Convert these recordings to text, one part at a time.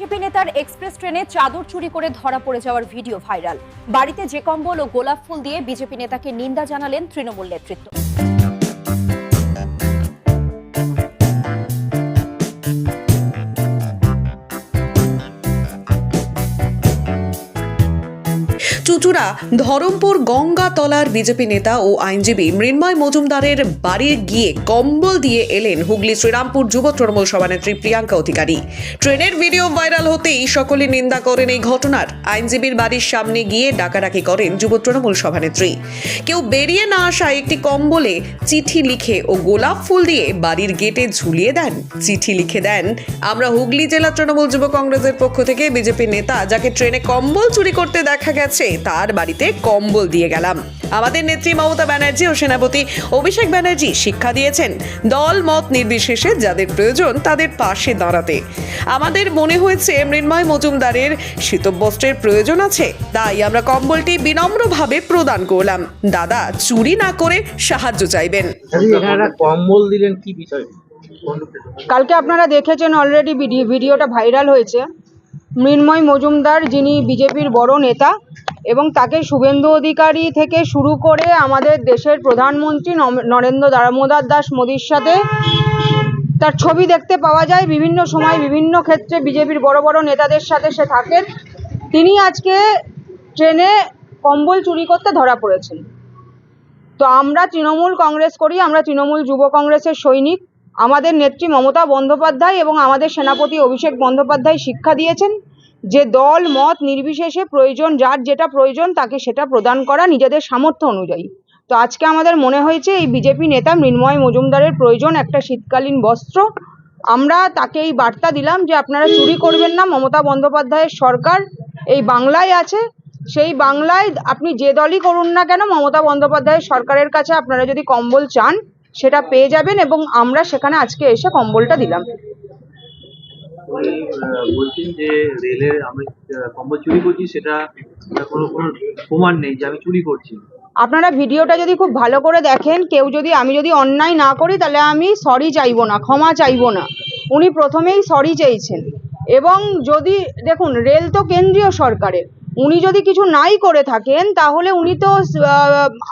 BJP নেতার express ট্রেনে চাদর চুরি করে ধরা পড়ে যাওয়ার ভিডিও ভাইরাল। বাড়িতে যে কম্বল ও গোলাপ ফুল দিয়ে বিজেপি নেতাকে নিন্দা জানালেন তৃণমূল নেতৃত্ব। চুচুড়া ধরমপুর গঙ্গাতলার বিজেপি নেতা ও আইনজীবী মৃন্ময় মজুমদারের বাড়ি গিয়ে কম্বল দিয়ে এলেন হুগলি শ্রীরামপুর যুব তৃণমূল সভানেত্রী প্রিয়াঙ্কা অধিকারী। ট্রেনের ভিডিও ভাইরাল হতেই সকলে নিন্দা করেন এই ঘটনার। আইনজীবীর বাড়ির সামনে গিয়ে ডাকাডাকি করেন যুব তৃণমূল সভানেত্রী। কেউ বেরিয়ে না আসায় একটি কম্বলে চিঠি লিখে ও গোলাপ ফুল দিয়ে বাড়ির গেটে ঝুলিয়ে দেন। চিঠি লিখে দেন, আমরা হুগলি জেলা তৃণমূল যুব কংগ্রেসের পক্ষ থেকে বিজেপি নেতা যাকে ট্রেনে কম্বল চুরি করতে দেখা গেছে তার বাড়িতে কম্বল দিয়ে গেলাম। আমাদের নেত্রী মমতা ব্যানার্জি ও সেনাপতি অভিষেক ব্যানার্জি শিক্ষা দিয়েছেন। দল মত নির্বিশেষে যাদের প্রয়োজন তাদের পাশে দাঁড়াতে। আমাদের মনে হয়েছে মৃন্ময় মজুমদারের শীতবস্ত্রের প্রয়োজন আছে তাই আমরা কম্বলটি বিনম্রভাবে প্রদান করলাম। দাদা চুরি না করে সাহায্য চাইবেন। কম্বল দিলেন কি বিষয়? কালকে আপনারা দেখেছেন অলরেডি ভিডিওটা ভাইরাল হয়েছে। মৃন্ময় মজুমদার যিনি বিজেপির বড় নেতা এবং তাকে শুভেন্দু অধিকারী থেকে শুরু করে আমাদের দেশের প্রধানমন্ত্রী নম- নরেন্দ্র দামোদর দাস মোদির সাথে তার ছবি দেখতে পাওয়া যায়। বিভিন্ন সময় বিভিন্ন ক্ষেত্রে বিজেপির বড় বড় নেতাদের সাথে সে থাকেন। তিনি আজকে ট্রেনে কম্বল চুরি করতে ধরা পড়েছেন। তো আমরা তৃণমূল কংগ্রেস করি, আমরা তৃণমূল যুব কংগ্রেসের সৈনিক। আমাদের নেত্রী মমতা বন্দ্যোপাধ্যায় এবং আমাদের সেনাপতি অভিষেক বন্দ্যোপাধ্যায় শিক্ষা দিয়েছেন। যে দল, মত নির্বিশেষে প্রয়োজন, যার যেটা প্রয়োজন তাকে সেটা প্রদান করা নিজেদের সামর্থ্য অনুযায়ী। তো আজকে আমাদের মনে হয়েছে এই বিজেপি নেতা মৃন্ময় মজুমদারের প্রয়োজন একটা শীতকালীন বস্ত্র। আমরা তাকে এই বার্তা দিলাম যে আপনারা চুরি করবেন না, মমতা বন্দ্যোপাধ্যায়ের সরকার এই বাংলায় আছে। সেই বাংলায় আপনি যে দলই করুন না কেন, মমতা বন্দ্যোপাধ্যায়ের সরকারের কাছে আপনারা যদি কম্বল চান, সেটা পেয়ে যাবেন এবং আমরা সেখানে আজকে এসে কম্বলটা দিলাম। উনি বলছেন যে রেলের আমি কম্বল চুরি করছি, সেটা কোনো কোনো প্রমাণ নেই যে আমি চুরি করছি। আপনারা ভিডিওটা যদি খুব ভালো করে দেখেন, কেউ যদি, আমি যদি অন্যায় না করি, তাহলে আমি সরি চাইব না, ক্ষমা চাইব না। উনি প্রথমেই সরি চেয়েছেন। এবং যদি, দেখুন, রেল তো কেন্দ্রীয় সরকারের। উনি যদি কিছু নাই করে থাকেন, তাহলে উনি তো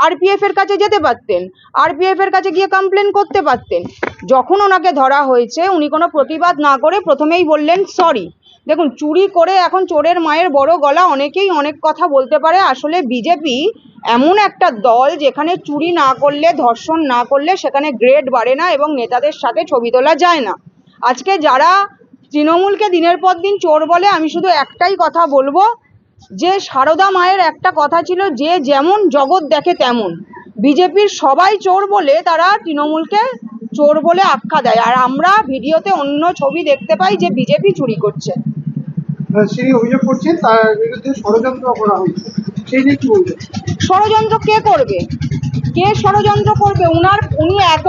আরপিএফ এর কাছে যেতে পারতেন। আরপিএফ এর কাছে গিয়ে কমপ্লেন করতে পারতেন। যখন ওনাকে ধরা হয়েছে, উনি কোনো প্রতিবাদ না করে প্রথমেই বললেন সরি দেখুন, চুরি করে এখন চোরের মায়ের বড় গলা, অনেকেই অনেক কথা বলতে পারে। আসলে বিজেপি এমন একটা দল যেখানে চুরি না করলে, ধর্ষণ না করলে, সেখানে গ্রেড বাড়ে না এবং নেতাদের সাথে ছবি তোলা যায় না। আজকে যারা তৃণমূলকে দিনের পর দিন চোর বলে, আমি শুধু একটাই কথা বলব যে সারদা মায়ের একটা কথা ছিল যে যেমন জগৎ দেখে তেমন। বিজেপির সবাই চোর বলে তারা তৃণমূলকে চোর বলে আখ্যা দেয়। আর আমরা ভিডিওতে অন্য ছবি দেখতে পাই যে বিজেপি চুরি করছে। তিনি অভিযোগ করছেন তার বিরুদ্ধে ষড়যন্ত্র করা হয়েছে। সেই নিয়ে কি বলবেন ষড়যন্ত্র কে করবে? কে ষড়যন্ত্র করবে? উনার উনি এত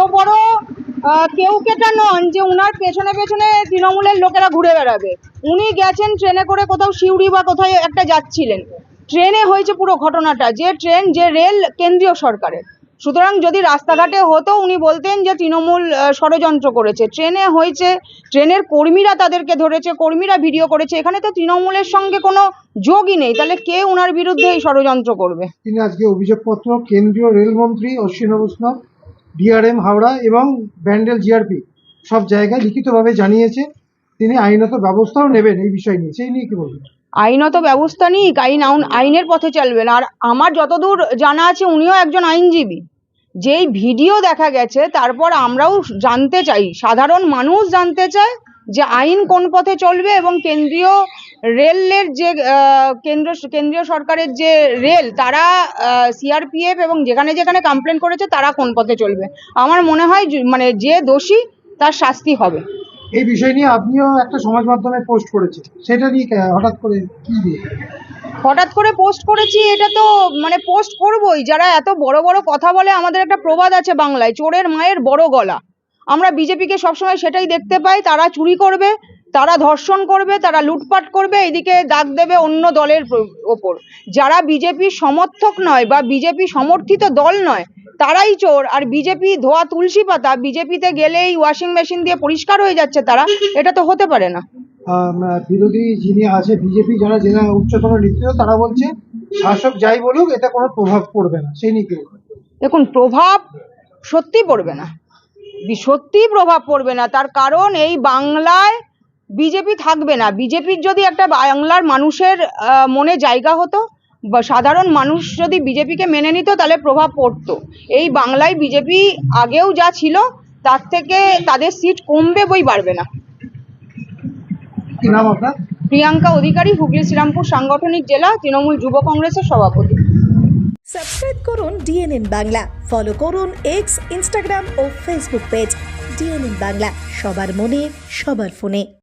কেউ কেটা নন যে উনার পেছনে পেছনে তৃণমূলের লোকেরা ঘুরে বেড়াবে। উনি গেছেন ট্রেনে করে কোথাও সিউড়ি বা কোথাও একটা যাচ্ছিলেন। ট্রেনে হয়েছে পুরো ঘটনাটা, যে ট্রেন, যে রেল কেন্দ্রীয় সরকারের। সুতরাং যদি রাস্তাঘাটে হতো, উনি বলতেন যে তৃণমূল ষড়যন্ত্র করেছে। ট্রেনে হয়েছে, ট্রেনের কর্মীরা তাদেরকে ধরেছে, কর্মীরা ভিডিও করেছে। এখানে তো তৃণমূলের সঙ্গে কোনো যোগই নেই। তাহলে কে উনার বিরুদ্ধে এই ষড়যন্ত্র করবে? তিনি আজকে অভিযোগপত্র, কেন্দ্রীয় রেলমন্ত্রী অশ্বিনী বৈষ্ণব ডিআরএম হাওড়া এবং ব্যান্ডেল জিআরপি সব জায়গায় লিখিতভাবে জানিয়েছে। তিনি আইনত ব্যবস্থাও নেবেন এই বিষয় নিয়ে। সেই নিয়ে কি বলবেন? আইনত ব্যবস্থা নিক আইন, আইনের পথে চলবেন আর আমার যতদূর জানা আছে, উনিও একজন আইনজীবী। যেই ভিডিও দেখা গেছে, তারপর আমরাও জানতে চাই। সাধারণ মানুষ জানতে চায় যে আইন কোন পথে চলবে এবং কেন্দ্রীয় রেলের যে কেন্দ্র কেন্দ্রীয় সরকারের যে রেল তারা সিআরপিএফ এবং যেখানে যেখানে কমপ্লেন করেছে তারা কোন পথে চলবে। আমার মনে হয় যে- মানে যে দোষী তার শাস্তি হবে। এই বিষয় নিয়ে আপনিও একটা সমাজ মাধ্যমে পোস্ট করেছেন। সেটা নিয়ে হঠাৎ করে কি দিয়ে? হঠাৎ করে পোস্ট করেছি এটা তো মানে পোস্ট করবই। যারা এত বড় বড় কথা বলে আমাদের একটা প্রবাদ আছে বাংলায় চোরের মায়ের বড় গলা। আমরা বিজেপিকে সবসময় সেটাই দেখতে পাই তারা চুরি করবে তারা ধর্ষণ করবে তারা লুটপাট করবে এদিকে দাগ দেবে অন্য দলের ওপর। যারা বিজেপির সমর্থক নয় বা বিজেপি সমর্থিত দল নয় তারাই চোর। আর বিজেপি ধোয়া তুলসী পাতা বিজেপিতে গেলেই ওয়াশিং মেশিন দিয়ে পরিষ্কার হয়ে যাচ্ছে তারা এটা তো হতে পারে না। বিরোধী যিনি আছে বিজেপি যারা জেলা উচ্চতর নেতৃত্ব তারা বলছে শাসক যাই বলুক এতে কোনো প্রভাব পড়বে না। সেই বলবেন? দেখুন প্রভাব সত্যি পড়বে না। সত্যি প্রভাব পড়বে না। তার কারণ এই বাংলায় বিজেপি থাকবে না। বিজেপির যদি একটা বাংলার মানুষের মনে জায়গা হতো বা সাধারণ মানুষ যদি বিজেপিকে মেনে নিত তাহলে প্রভাব পড়তো। এই বাংলায় বিজেপি আগেও যা ছিল তার থেকে তাদের সিট কমবে বই বাড়বে না। প্রিয়াঙ্কা অধিকারী হুগলি শ্রীরামপুর সাংগঠনিক জেলা তৃণমূল যুব কংগ্রেসের সভাপতি। সাবস্ক্রাইব করুন ডিএনএন বাংলা। ফলো করুন এক্স ইনস্টাগ্রাম ও ফেসবুক পেজ ডিএনএন বাংলা। সবার মনে সবার ফোনে।